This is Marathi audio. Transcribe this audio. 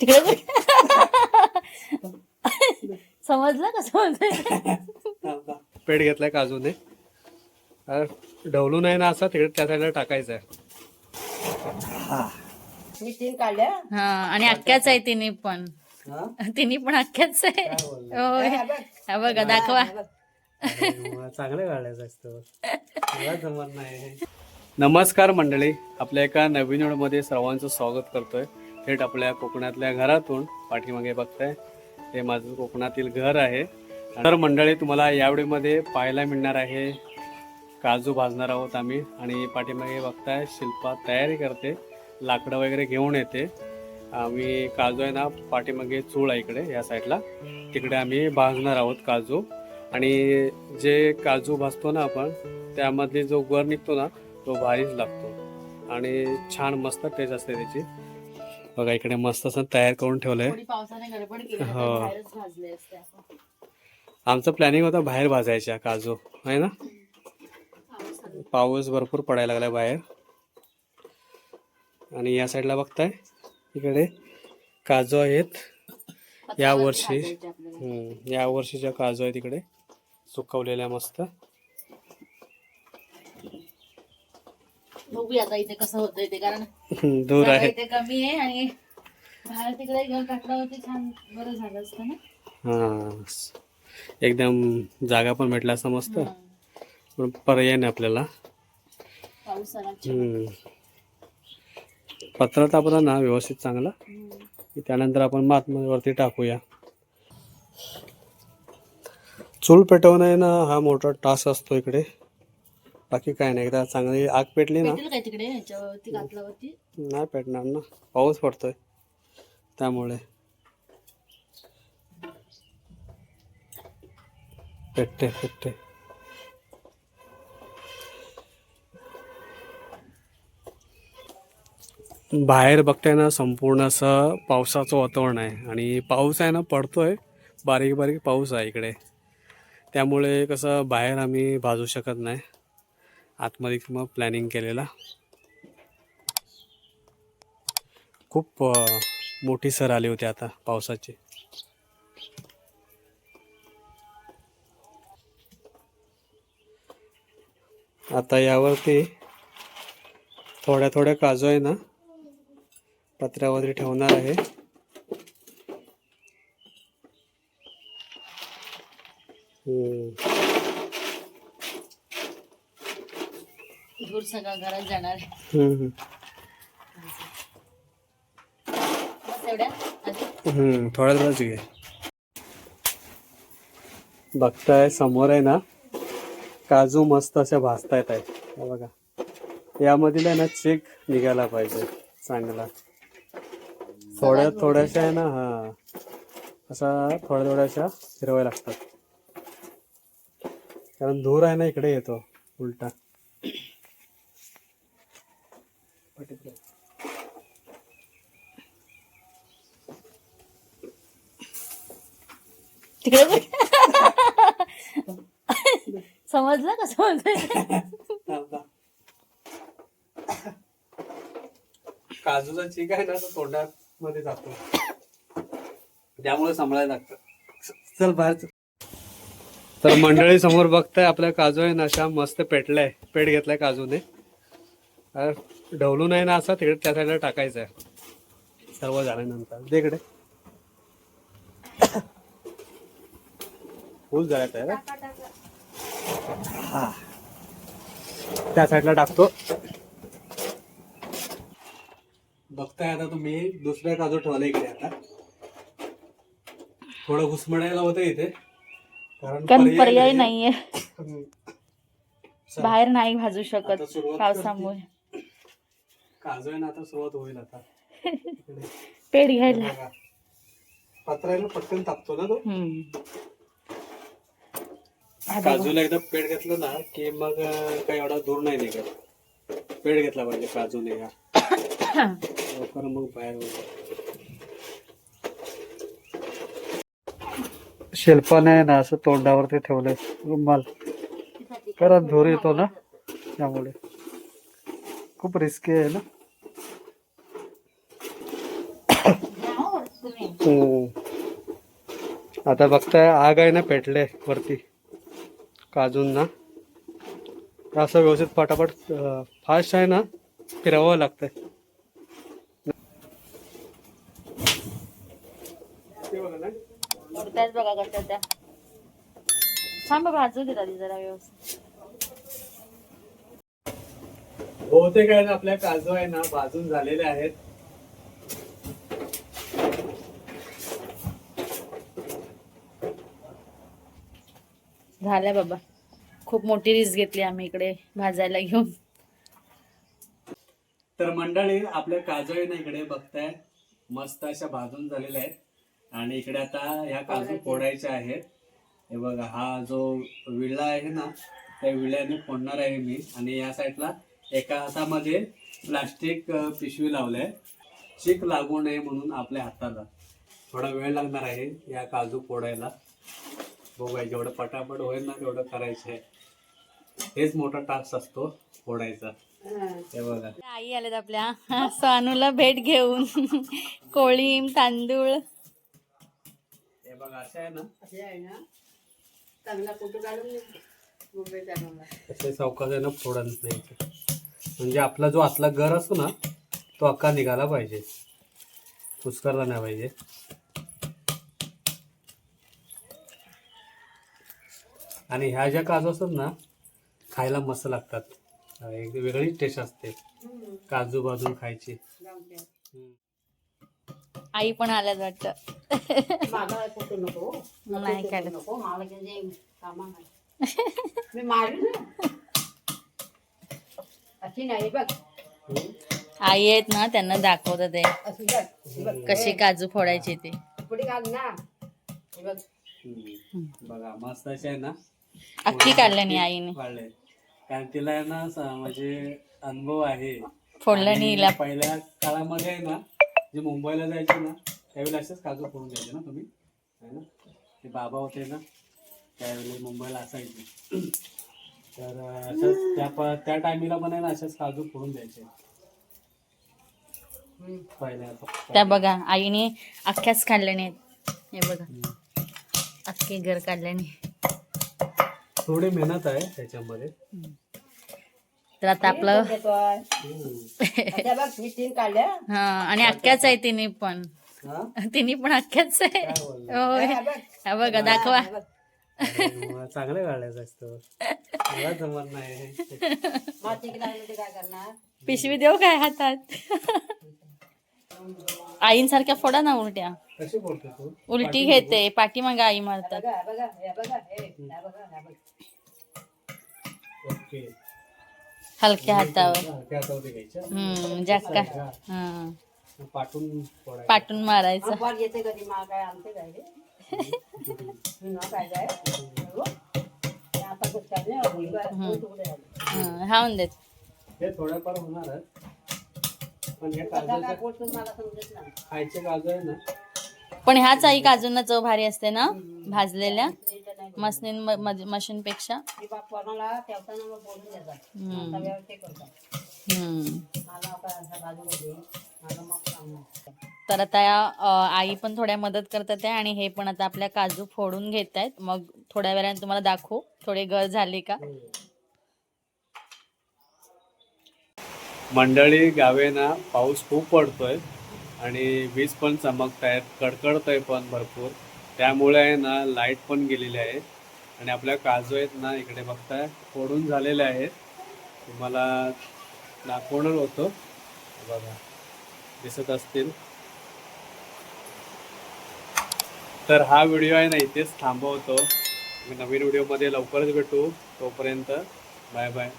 तिकडे. समजलं का? समजलं? पेट घेतलाय काजूने. अ, ढवलू नाही ना असा तिकडे त्या साईडला टाकायचा आहे मी तीन काढल्या. हा आणि अख्ख्याच आहे तिने पण. तिने पण अख्ख्याच आहे. होय हा. बघा. दाखवा. चांगलं काढायचं असतं नमस्कार मंडळी. आपल्या एका नवीन मध्ये सर्वांचं स्वागत करतोय. थेट आपल्या कोकणातल्या घरातून पाठीमागे बघताय. हे माझं कोकणातील घर आहे. तर मंडळी तुम्हाला यावेळीमध्ये पाहायला मिळणार आहे. काजू भाजणार आहोत आम्ही आणि पाठीमागे बघताय शिल्पा तयारी करते. लाकडं वगैरे घेऊन येते. आम्ही काजू आहे ना पाठीमागे चूळ आहे इकडे या साईडला. तिकडे आम्ही भाजणार आहोत काजू. आणि जे काजू भाजतो ना आपण त्यामधले जो गर निघतो ना तो भारीच लागतो. आणि छान मस्त टेस्ट असते त्याची. बघा इकडे मस्त असं तयार करून ठेवलंय. हो. आमचं प्लॅनिंग होतं बाहेर भाजायच्या काजू. आहे ना? पाऊस भरपूर पडायला लागला बाहेर. आणि या साईडला बघताय इकडे काजू आहेत. या वर्षी. या वर्षीच्या काजू आहेत इकडे सुकवलेल्या मस्त. बघूया आता इथे कसं होतंय ते कारण दूर आहे. इथे कमी आहे आणि बाहेर तिकडे घेऊन टाकल्यावरती छान बरं झालं असतं ना? हा. एकदम जागा पण भेटला असं मस्त. पण पर्याय नाही आपल्याला. पत्रा तापला ना व्यवस्थित चांगला. त्यानंतर आपण मातवरती टाकूया. चूल पेटवणं आहे ना हा मोठा टास्क असतो इकडे. बाकी काय नाही एकदा चांगली आग पेटली ना. काय तिकडे ह्याच्यावरती घातल्यावरती नाही पेटणार ना. पाऊस पडतोय त्यामुळे. पेटते पेटते बाहेर बघताय ना संपूर्ण असं पावसाचं वातावरण आहे. आणि पाऊस आहे ना पडतोय. बारीक बारीक पाऊस आहे इकडे. त्यामुळे कसं बाहेर आम्ही भाजू शकत नाही. आतमध्ये मग प्लॅनिंग केलेला. खूप मोठी सर आली होती आता पावसाची. आता यावरती थोड्या थोड्या काजू आहे ना पत्र्यावरती ठेवणार आहे हम्म. धूर सगळा घरात जाणार. थोड्या थोड्याच घे बघताय समोर आहे ना काजू मस्त अशा भाजतायत आहे हे बघा. यामधील आहे ना चेक निघायला पाहिजे चांगला थोड्या थोड्याशा आहे ना हा. असा थोड्या थोड्याशा फिरवायला लागतात. कारण धूर आहे ना इकडे येतो उलटा. तिकडे बघ. समजलं का? समजलं. काजूचा चीक आहे ना तो तोंडात मध्ये जातो. त्यामुळे सांभाळायला लागतं. चल बाहेर चल. तर मंडळी समोर बघताय आपल्या काजू आहे ना अशा मस्त पेटलाय. पेट घेतलाय काजूने. अ, ढवलू नाही ना असा तिकडे त्या साईडला टाकायचा आहे सर्व झाल्यानंतर. दे इकडे. फुल झाल्यात आहे ना? हा. त्या साईडला टाकतो बघताय आता तुम्ही दुसऱ्या काजू ठेवला इकडे आता थोडं घुसमडायला होतं इथे कारण पर्याय नाही. नाहीये बाहेर नाही भाजू शकत पावसामुळे काजू आहे ना आता सुरुवात होईल आता. पेड घ्यायला. पत्रायला पटकन तापतो ना तो. काजूला एकदा पेट घेतलं ना की मग काही एवढा दूर नाही निघत. पेट घेतला पाहिजे काजूने या लवकर मग बाहेर शिल्पाने ना असं तोंडावरती ठेवलंय. रुमाल. कारण धूर येतो ना त्यामुळे. खूप रिस्की आहे ना. आता बघताय आग आहे ना पेटले वरती. काजूंना. असं व्यवस्थित फटाफट फास्ट आहे ना फिरवावं लागतंय. त्याच बघा कसं त्या. थांब भाजू दे आधी जरा व्यवस्थित. बहुतेक आहे ना आपल्या काजू आहे ना भाजून झालेले आहेत. झाल्या बाबा. खूप मोठी रिस्क घेतली आम्ही इकडे भाजायला घेऊन. तर मंडळी आपल्या काजू आहे ना इकडे बघताय. मस्त अशा भाजून झालेल्या आहेत. आणि इकडे आता ह्या काजू फोडायच्या आहेत. हे बघा हा जो विळा आहे ना त्या विळ्याने फोडणार आहे मी. आणि या साईडला एका हातामध्ये प्लास्टिक पिशवी लावलंय. चीक लागू नये म्हणून आपल्या हाताला. थोडा वेळ लागणार आहे या काजू फोडायला बघूया जेवढं पटापट होईल ना तेवढं करायचं आहे. हेच मोठा टास्क असतो फोडायचा. हे बघा. आई आलेत आपल्या. सानूला भेट घेऊन. कोळीम तांदूळ. हे बघा असं आहे ना? तसे चौकात फोडत नाही म्हणजे आपला जो आतला घर असतो ना तो अख्खा निघाला पाहिजे. पुष्करला नाही पाहिजे. आणि ह्या ज्या काजू असतात ना खायला मस्त लागतात. एक वेगळीच टेस्ट असते. काजू भाजून खायची. आई पण आल्यात वाटत. नाही नाही बघ. आई आहेत ना त्यांना दाखवतात ते. ही कशी काजू फोडायची ते. हे. बघा. मस्त असे आहे ना. अख्खी काढल्यानी आईने वाढले. कारण तिला आहे ना स- म्हणजे अनुभव आहे. फोडलं आणि आणि हिला. पहिल्या काळामध्ये आहे ना जे मुंबईला जायचे ना त्यावेळेला असेच काजू फोडून द्यायचे ना तुम्ही. है ना? ते बाबा होते ना त्यावेळेला मुंबईला असायचे. तर त्या प- त्या टायमिंगला पण आहे ना असेच काजू फोडून द्यायचे. पहिल्या त्या बघा आईने अख्ख्याच काढल्याने. हे बघा. हम्म. अख्खे घर काढल्याने थोडी मेहनत आहे त्याच्यामध्ये. तर आता आपलं देतोय. हम्म. आता बघ मी तीन काढल्या. हा आणि अख्ख्याच आहे तिने पण. हा? तिने पण अख्ख्याच आहे? होय हा, बघ. दाखवा. चांगलं काढायचं असतं मला जमत नाही. पिशवी देऊ काय हातात? आईंसारख्या फोडा ना उलट्या. कशी बोलतो तू? उलटी घेते पाठीमागे आई मारतात. हलक्या हातावर. हा. पाठून फोडायचं. पाटून मारायचं. हो? हं, हाऊन देत. हे थोड्याफार होणार पण हे खायचे ना. पण ह्याच आई काजूंना चव भारी असते ना? भाजलेल्या. मशीन पेक्षा मी बाप कोणाला ठेवताना मग बोलून देतात. हम्म. आता व्यवस्थित करतात. हम्म. मला आता असं बाजूमध्ये मला मग सांगणार तर आता आई पण थोड्या मदत करतात आहे आणि हे पण आता आपल्या काजू फोडून घेत आहेत मग थोड्या वेळाने तुम्हाला दाखवू. थोडे गर झाले का? मंडळी गावे ना पाऊस खूप पडतोय आणि वीज पण चमकत आहेत कडकडतोय पण भरपूर. त्यामुळे आहे ना लाइट पण गेलेली आहे. आणि आपल्या काजू आहेत ना इकडे बघताय फोडून झालेले आहेत. तुम्हाला दाखवणार होतो. बघा दिसत असतील. तर हा व्हिडिओ आहे ना इथेच थांबवतो. मी नवीन व्हिडिओमध्ये लवकरच भेटू. तोपर्यंत बाय बाय.